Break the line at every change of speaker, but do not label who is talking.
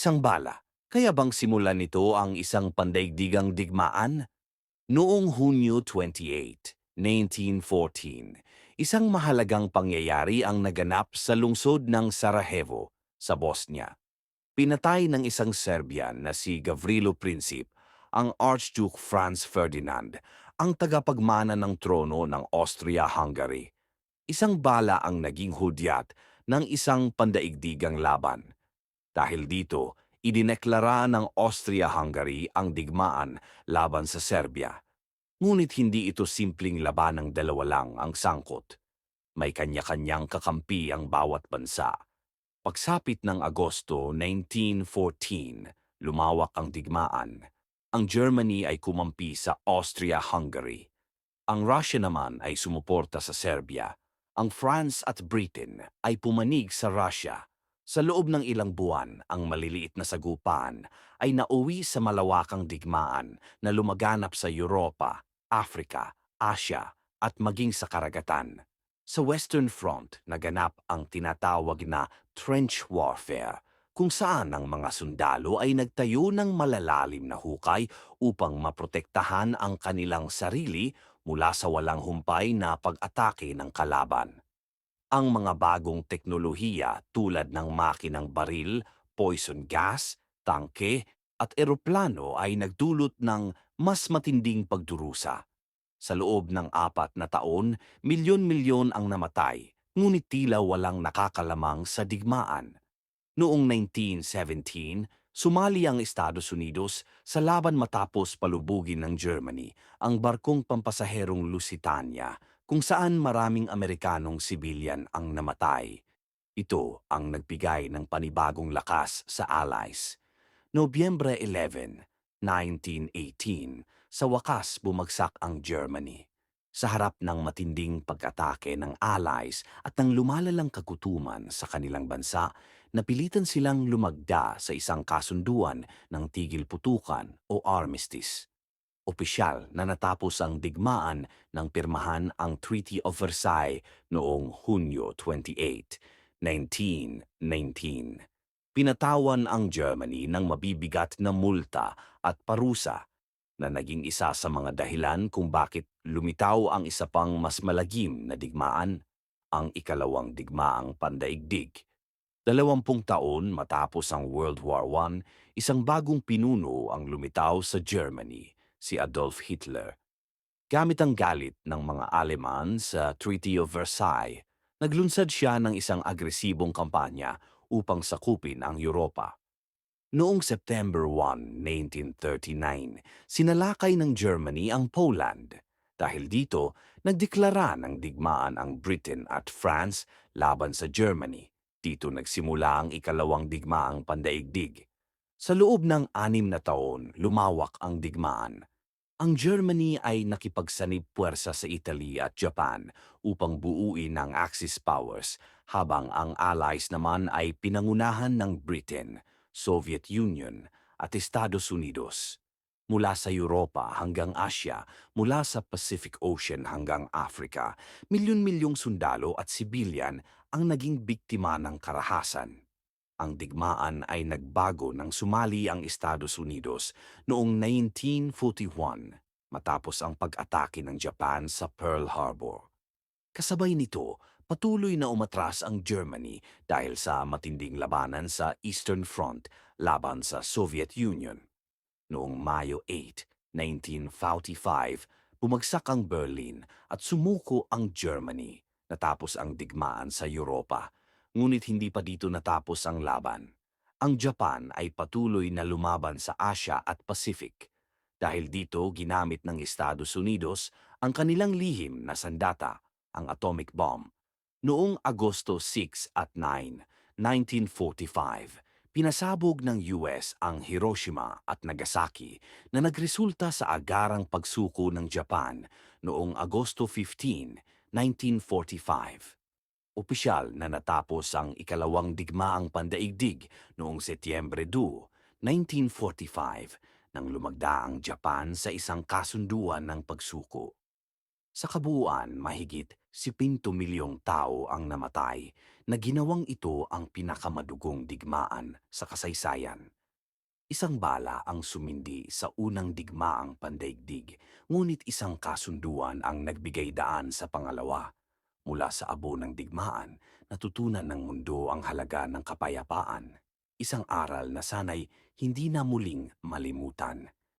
Isang bala. Kaya bang simulan nito ang isang pandaigdigang digmaan? Noong Hunyo 28, 1914, isang mahalagang pangyayari ang naganap sa lungsod ng Sarajevo sa Bosnia. Pinatay ng isang Serbian na si Gavrilo Princip ang Archduke Franz Ferdinand, ang tagapagmana ng trono ng Austria-Hungary. Isang bala ang naging hudyat ng isang pandaigdigang laban. Dahil dito, idineklara ng Austria-Hungary ang digmaan laban sa Serbia. Ngunit hindi ito simpleng labanang dalawa lang ang sangkot. May kanya-kanyang kakampi ang bawat bansa. Pagsapit ng Agosto 1914, lumawak ang digmaan. Ang Germany ay kumampi sa Austria-Hungary. Ang Russia naman ay sumuporta sa Serbia. Ang France at Britain ay pumanig sa Russia. Sa loob ng ilang buwan, ang maliliit na sagupaan ay nauwi sa malawakang digmaan na lumaganap sa Europa, Africa, Asia at maging sa karagatan. Sa Western Front, naganap ang tinatawag na trench warfare, kung saan ang mga sundalo ay nagtayo ng malalalim na hukay upang maprotektahan ang kanilang sarili mula sa walang humpay na pag-atake ng kalaban. Ang mga bagong teknolohiya tulad ng makinang baril, poison gas, tangke at eroplano ay nagdulot ng mas matinding pagdurusa. Sa loob ng apat na taon, milyon-milyon ang namatay, ngunit tila walang nakakalamang sa digmaan. Noong 1917, sumali ang Estados Unidos sa laban matapos palubugin ng Germany ang barkong pampasaherong Lusitania kung saan maraming Amerikanong sibilyan ang namatay. Ito ang nagbigay ng panibagong lakas sa Allies. Nobyembre 11, 1918, sa wakas bumagsak ang Germany. Sa harap ng matinding pag-atake ng Allies at ng lumalalang kagutuman sa kanilang bansa, napilitan silang lumagda sa isang kasunduan ng tigil putukan o armistice. Opisyal na natapos ang digmaan ng pirmahan ang Treaty of Versailles noong Hunyo 28, 1919. Pinatawan ang Germany ng mabibigat na multa at parusa na naging isa sa mga dahilan kung bakit lumitaw ang isa pang mas malagim na digmaan, ang ikalawang digmaang pandaigdig. Dalawampung taon matapos ang World War I, isang bagong pinuno ang lumitaw sa Germany, si Adolf Hitler. Gamit ang galit ng mga Aleman sa Treaty of Versailles, naglunsad siya ng isang agresibong kampanya upang sakupin ang Europa. Noong September 1, 1939, sinalakay ng Germany ang Poland. Dahil dito, nagdeklara ng digmaan ang Britain at France laban sa Germany. Dito nagsimula ang ikalawang digmaang pandaigdig. Sa loob ng anim na taon, lumawak ang digmaan. Ang Germany ay nakipagsanib puwersa sa Italy at Japan upang buuin ang Axis powers, habang ang Allies naman ay pinangunahan ng Britain, Soviet Union at Estados Unidos. Mula sa Europa hanggang Asia, mula sa Pacific Ocean hanggang Africa, milyon-milyong sundalo at sibilyan ang naging biktima ng karahasan. Ang digmaan ay nagbago nang sumali ang Estados Unidos noong 1941 matapos ang pag-atake ng Japan sa Pearl Harbor. Kasabay nito, patuloy na umatras ang Germany dahil sa matinding labanan sa Eastern Front laban sa Soviet Union. Noong Mayo 8, 1945, bumagsak ang Berlin at sumuko ang Germany. Natapos ang digmaan sa Europa, ngunit hindi pa dito natapos ang laban. Ang Japan ay patuloy na lumaban sa Asia at Pacific. Dahil dito ginamit ng Estados Unidos ang kanilang lihim na sandata, ang atomic bomb, Noong Agosto 6 at 9, 1945, pinasabog ng US ang Hiroshima at Nagasaki na nagresulta sa agarang pagsuko ng Japan noong Agosto 15, 1945. Opisyal na natapos ang ikalawang digmaang pandaigdig noong Setyembre 2, 1945 nang lumagda ang Japan sa isang kasunduan ng pagsuko. Sa kabuuan, mahigit Si Pinto milyong tao ang namatay na ginawang ito ang pinakamadugong digmaan sa kasaysayan. Isang bala ang sumindi sa unang digmaang pandaigdig, ngunit isang kasunduan ang nagbigay daan sa pangalawa. Mula sa abo ng digmaan, natutunan ng mundo ang halaga ng kapayapaan. Isang aral na sanay hindi na muling malimutan.